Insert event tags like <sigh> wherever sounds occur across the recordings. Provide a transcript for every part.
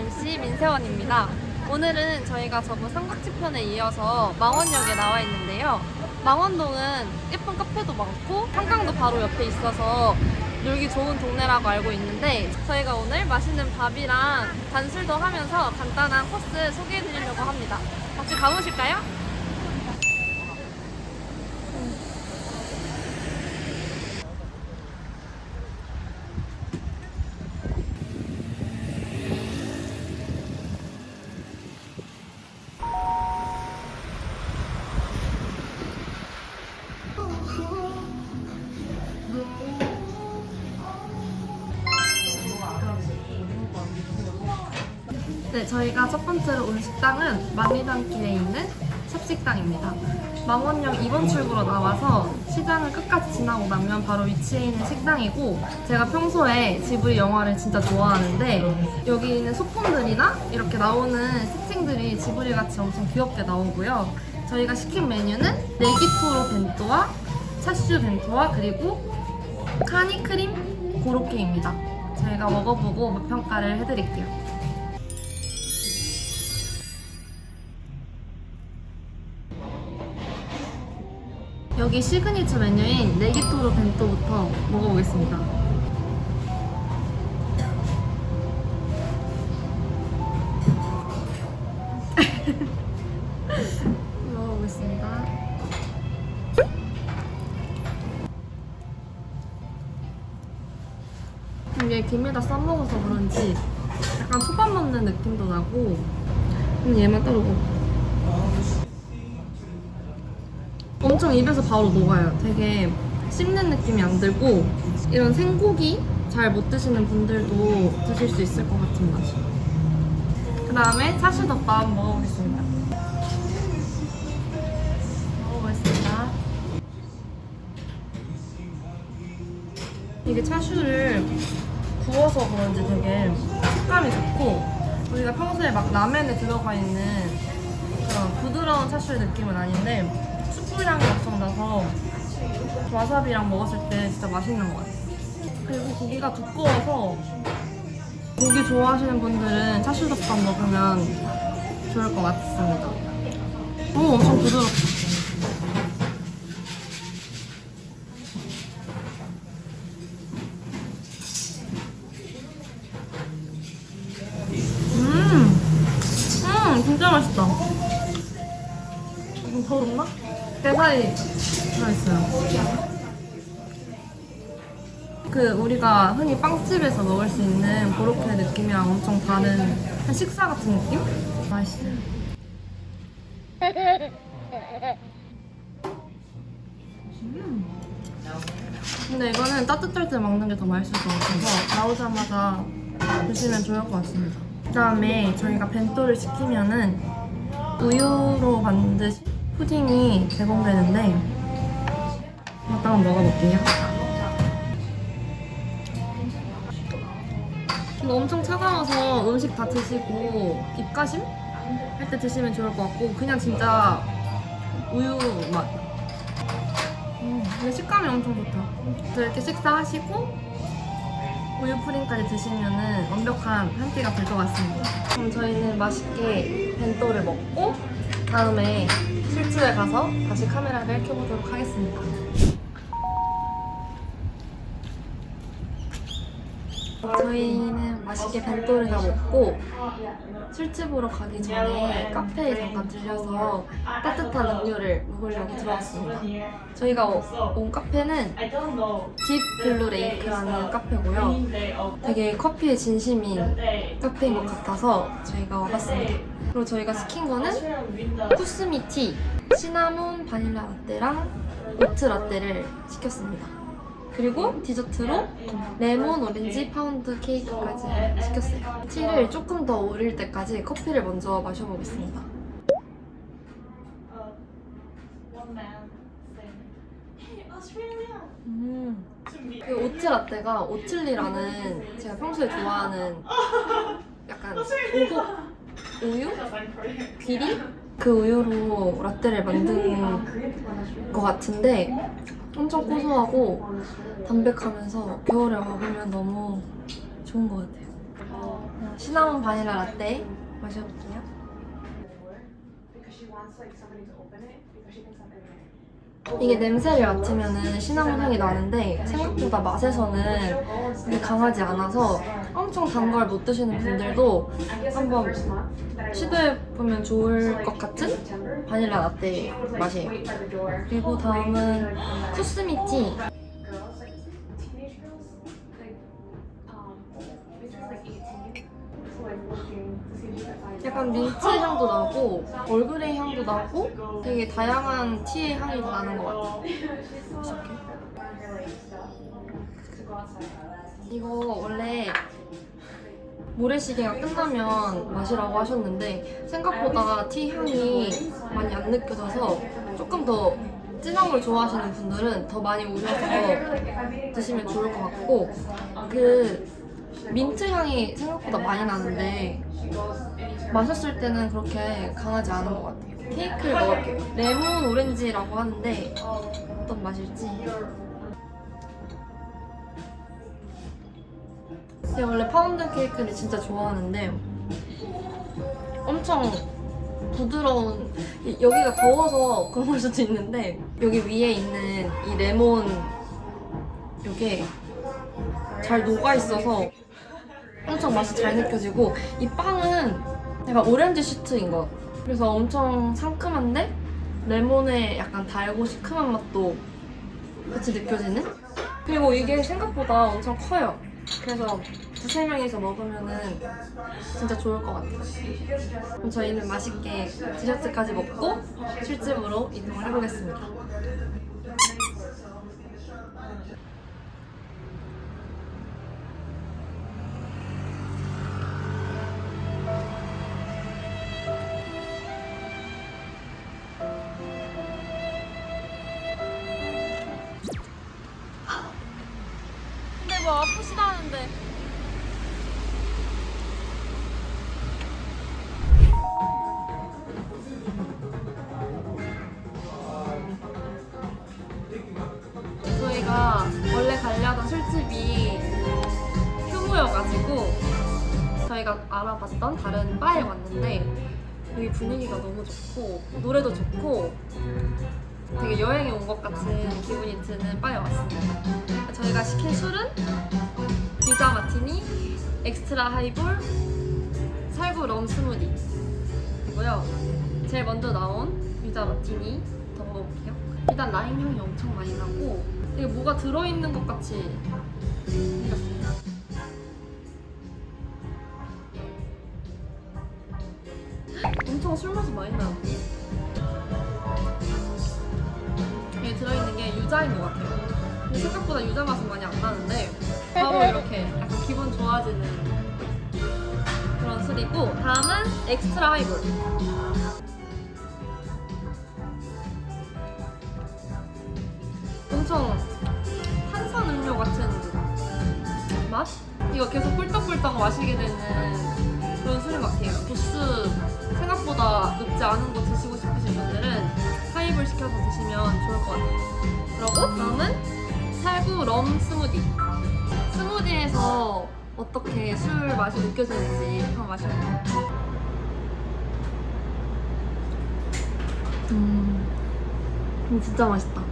MC 민세원입니다. 오늘은 저희가 저번 삼각지 편에 이어서 망원역에 나와 있는데요. 망원동은 예쁜 카페도 많고 한강도 바로 옆에 있어서 놀기 좋은 동네라고 알고 있는데 저희가 오늘 맛있는 밥이랑 단술도 하면서 간단한 코스 소개해 드리려고 합니다. 같이 가보실까요? 네, 저희가 첫 번째로 온 식당은 만리단길에 있는 샵식당입니다. 망원역 2번 출구로 나와서 시장을 끝까지 지나고 나면 바로 위치에 있는 식당이고 제가 평소에 지브리 영화를 진짜 좋아하는데 여기 있는 소품들이나 이렇게 나오는 세팅들이 지브리 같이 엄청 귀엽게 나오고요. 저희가 시킨 메뉴는 네기토로 벤토와 차슈 벤토와 그리고 카니 크림 고로케입니다. 저희가 먹어보고 맛 평가를 해드릴게요. 여기 시그니처 메뉴인 네기토로 벤토부터 먹어보겠습니다. <laughs> 먹어보겠습니다. 이게 김에다 싸먹어서 그런지 약간 초밥 먹는 느낌도 나고 음, 얘만 먹어. 엄청 입에서 바로 녹아요. 되게 씹는 느낌이 안 들고 이런 생고기 잘 못 드시는 분들도 드실 수 있을 것 같은 맛이. 그 다음에 차슈덮밥 먹어보겠습니다. 먹어보겠습니다. 이게 차슈를 구워서 그런지 되게 식감이 좋고 우리가 평소에 막 라면에 들어가 있는 그런 부드러운 차슈의 느낌은 아닌데 숯불향이 엄청 나서 와사비랑 먹었을 때 진짜 맛있는 것 같아요. 그리고 고기가 두꺼워서 고기 좋아하시는 분들은 차슈덮밥 먹으면 좋을 것 같습니다. 오, 엄청 부드럽다. 음, 음, 진짜 맛있다. 좀 더럽나? 게살이 들어있어요. 그 우리가 흔히 빵집에서 먹을 수 있는 고로케 느낌이랑 엄청 다른 한 식사 같은 느낌? 맛있어요. 음. 근데 이거는 따뜻할 때 먹는 게 더 맛있을 것 같아서 나오자마자 드시면 좋을 것 같습니다. 그 다음에 저희가 벤또를 시키면은 우유로 만드신 푸딩이 제공되는데 이따 한번 먹어볼게요. 이거 엄청 차가워서 음식 다 드시고 입가심 할 때 드시면 좋을 것 같고 그냥 진짜 우유 맛. 음, 식감이 엄청 좋다. 이렇게 식사하시고 우유 푸딩까지 드시면은 완벽한 한 끼가 될 것 같습니다. 그럼 저희는 맛있게 벤또를 먹고 다음에 실주에 가서 다시 카메라를 켜보도록 하겠습니다. 저희는 맛있게 벤또를 다 먹고 술집 보러 가기 전에 카페에 잠깐 들려서 따뜻한 음료를 먹으려고 들어왔습니다. 저희가 오- 온 카페는 딥 블루 레이크라는 카페고요. 되게 커피에 진심인 카페인 것 같아서 저희가 와봤습니다. 그리고 저희가 시킨 거는 쿠스미 티, 시나몬 바닐라 라떼랑 오트 라떼를 시켰습니다. 그리고 디저트로 레몬 오렌지 파운드 케이크까지 시켰어요. 티를 조금 더 우릴 때까지 커피를 먼저 마셔보겠습니다. 음. 그 오트 라떼가 오틀리라는 제가 평소에 좋아하는 약간 오곡 우유? 귀리? 그 우유로 라떼를 만든 것 같은데 엄청 고소하고 담백하면서 겨울에 먹으면 너무 좋은 것 같아요. 시나몬 바닐라 라떼 마셔볼게요. 이게 냄새를 맡으면 시나몬 향이 나는데 생각보다 맛에서는 강하지 않아서 엄청 단 걸 못 드시는 분들도 한번 시도해보면 좋을 것 같은 바닐라 라떼 맛이에요. 그리고 다음은 수스미티. 민트 향도 나고 얼그레이 향도 나고 되게 다양한 티의 향이 나는 것 go outside. 이거 원래 모래시계가 끝나면 마시라고 하셨는데 생각보다 티 향이 많이 안 느껴져서 조금 더 진한 걸 좋아하시는 분들은 더 많이 우려서 드시면 좋을 것 같고 그 민트 향이 생각보다 많이 나는데 마셨을 때는 그렇게 강하지 않은 것 같아요. 케이크를 먹을게요. 레몬 오렌지라고 하는데 어떤 맛일지. 제가 원래 파운드 케이크를 진짜 좋아하는데 엄청 부드러운 이- 여기가 더워서 그런 걸 수도 있는데 여기 위에 있는 이 레몬 이게 잘 녹아 있어서 엄청 맛이 잘 느껴지고 이 빵은 약간 오렌지 시트인 것 그래서 엄청 상큼한데 레몬의 약간 달고 시큼한 맛도 같이 느껴지는? 그리고 이게 생각보다 엄청 커요. 그래서 두세 명이서 먹으면은 진짜 좋을 것 같아요. 그럼 저희는 맛있게 디저트까지 먹고 술집으로 이동을 해보겠습니다 아프시다는데 저희가 원래 가려던 술집이 휴무여가지고 저희가 알아봤던 다른 바에 왔는데 여기 분위기가 너무 좋고 노래도 좋고 되게 여행에 온 것 같은 기분이 드는 바에 왔습니다. 저희가 시킨 술은 엑스트라 하이볼, 살구 럼 스무디 이고요. 제일 먼저 나온 유자 마티니 더 먹어볼게요. 일단 라임 향이 엄청 많이 나고 되게 뭐가 들어있는 것 같이 생겼습니다. 엄청 술 맛이 많이 나는데? 여기 들어있는 게 유자인 것 같아요. 생각보다 유자 맛은 많이 안 나는데 바로 이렇게 약간 기분 좋아지는 그런 술이고 다음은 엑스트라 하이볼. 엄청 탄산 음료 같은 맛? 이거 계속 꿀떡꿀떡 마시게 되는 그런 술인 것 같아요. 도수 생각보다 높지 않은 거 드시고 싶으신 분들은 하이볼 시켜서 드시면 좋을 것 같아요. 그리고 다음은 살구 럼 스무디. 스무디에서 어떻게 술 맛이 느껴지는지 한번 마셔볼게요. 음, 음, 진짜 맛있다.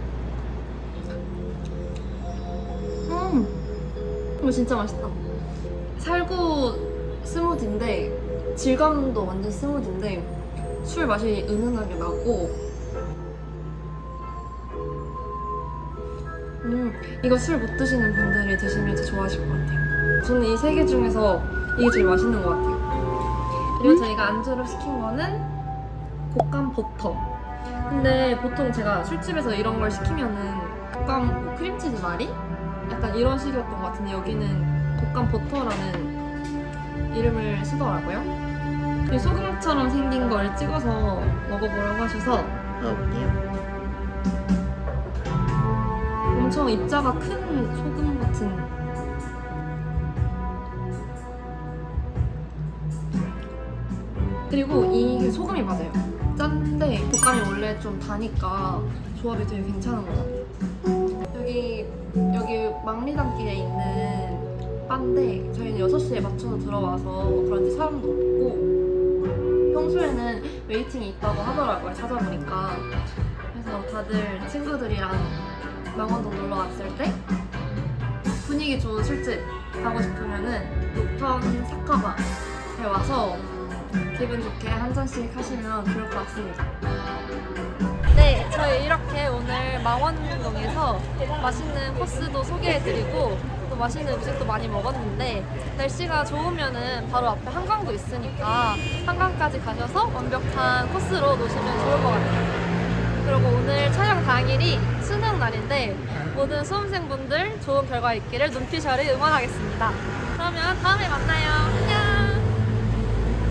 음, 이거 진짜 맛있다. 살구 스무디인데 질감도 완전 스무디인데 술 맛이 은은하게 나고 음, 이거 술 못 드시는 분들이 드시면 진짜 좋아하실 것 같아요. 저는 이 세 개 중에서 이게 제일 맛있는 것 같아요. 그리고 저희가 안주로 시킨 거는 곶감 버터. 근데 보통 제가 술집에서 이런 걸 시키면은 곶감 뭐 크림치즈 마리? 약간 이런 식이었던 것 같은데 여기는 곶감 버터라는 이름을 쓰더라고요. 이 소금처럼 생긴 걸 찍어서 먹어보라고 하셔서 먹어볼게요. 엄청 입자가 큰 소금 같은 그리고 이게 소금이 맞아요. 짠데 곶감이 원래 좀 다니까 조합이 되게 괜찮은 것 같아요. 여기 여기 망리단길에 있는 바인데 저희는 6시에 맞춰서 들어와서 그런지 사람도 없고 평소에는 웨이팅이 있다고 하더라고요 찾아보니까 그래서 다들 친구들이랑 망원동 놀러 왔을 때 분위기 좋은 술집 가고 싶으면은 녹턴 사카바에 와서 기분 좋게 한 잔씩 하시면 좋을 것 같습니다. 네, 저희 이렇게 오늘 망원동에서 맛있는 코스도 소개해드리고 또 맛있는 음식도 많이 먹었는데 날씨가 좋으면은 바로 앞에 한강도 있으니까 한강까지 가셔서 완벽한 코스로 노시면 좋을 것 같아요. 그리고 오늘 촬영 당일이 수능 날인데 모든 수험생분들 좋은 결과 있기를 눈피셜을 응원하겠습니다. 그러면 다음에 만나요. 안녕!